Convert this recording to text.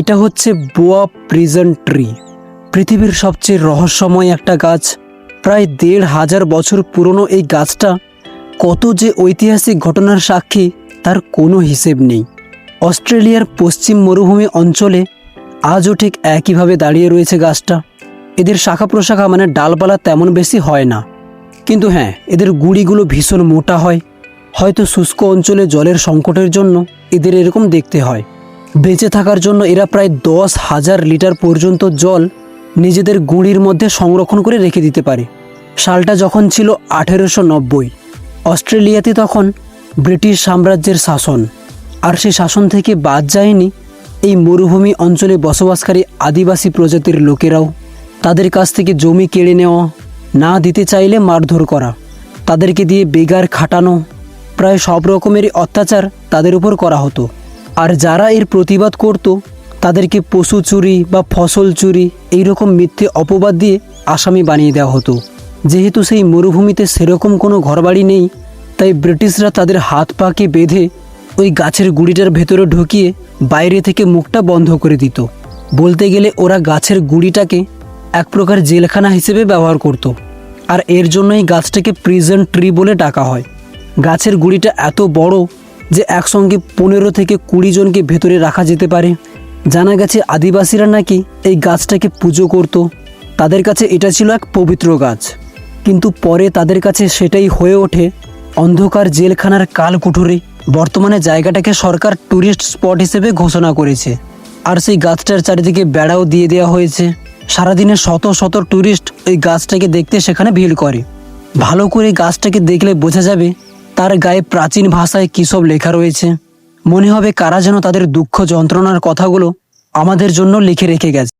এটা হচ্ছে বোয়া prison tree. পৃথিবীর সবচেয়ে রহস্যময় একটা গাছ। প্রায় দেড় হাজার বছর পুরনো এই গাছটা কত যে ঐতিহাসিক ঘটনার সাক্ষী, তার কোনো হিসেব নেই। অস্ট্রেলিয়ার পশ্চিম মরুভূমি অঞ্চলে আজও ঠিক একইভাবে দাঁড়িয়ে রয়েছে গাছটা। এদের শাখা প্রশাখা মানে ডালপালা তেমন বেশি হয় না। কিন্তু হ্যাঁ এদের গুড়িগুলো ভীষণ মোটা হয়। হয়তো শুষ্ক অঞ্চলে জলের সংকটের জন্য এদের এরকম দেখতে হয়। বেঁচে থাকার জন্য এরা প্রায় দশ হাজার লিটার পর্যন্ত জল নিজেদের গুঁড়ির মধ্যে সংরক্ষণ করে রেখে দিতে পারে। সালটা যখন ছিল আঠেরোশো নব্বই, অস্ট্রেলিয়াতে তখন ব্রিটিশ সাম্রাজ্যের শাসন। আর সেই শাসন থেকে বাদ যায়নি এই মরুভূমি অঞ্চলে বসবাসকারী আদিবাসী প্রজাতির লোকেরাও। তাদের কাছ থেকে জমি কেড়ে নেওয়া, না দিতে চাইলে মারধর করা, তাদেরকে দিয়ে বেগার খাটানো, প্রায় সব রকমেরই অত্যাচার তাদের উপর করা হতো। আর যারা এর প্রতিবাদ করত, তাদেরকে পশু চুরি বা ফসল চুরি এই রকম মিথ্যে অপবাদ দিয়ে আসামি বানিয়ে দেওয়া হতো। যেহেতু সেই মরুভূমিতে সেরকম কোনো ঘরবাড়ি নেই, তাই ব্রিটিশরা তাদের হাত পাকে বেঁধে ওই গাছের গুড়িটার ভেতরে ঢুকিয়ে বাইরে থেকে মুখটা বন্ধ করে দিত। বলতে গেলে ওরা গাছের গুড়িটাকে এক প্রকার জেলখানা হিসেবে ব্যবহার করত। আর এর জন্যই গাছটাকে প্রিজন ট্রি বলে ডাকা হয়। গাছের গুড়িটা এত বড় যে একসঙ্গে পনেরো থেকে কুড়ি জনকে ভেতরে রাখা যেতে পারে। জানা গেছে আদিবাসীরা নাকি এই গাছটাকে পুজো করত। তাদের কাছে এটা ছিল এক পবিত্র গাছ। কিন্তু পরে তাদের কাছে সেটাই হয়ে ওঠে অন্ধকার জেলখানার কালকুঠুরি। বর্তমানে জায়গাটাকে সরকার ট্যুরিস্ট স্পট হিসেবে ঘোষণা করেছে। আর সেই গাছটার চারিদিকে বেড়াও দিয়ে দেওয়া হয়েছে। সারাদিনে শত শত ট্যুরিস্ট ওই গাছটাকে দেখতে সেখানে ভিড় করে। ভালো করে গাছটাকে দেখলে বোঝা যাবে তার গায়ে প্রাচীন ভাষায় কিসব সব লেখা রয়েছে? মনে হবে কারা যেন তাদের দুঃখ যন্ত্রণার কথাগুলো আমাদের জন্য লিখে রেখে গেছে।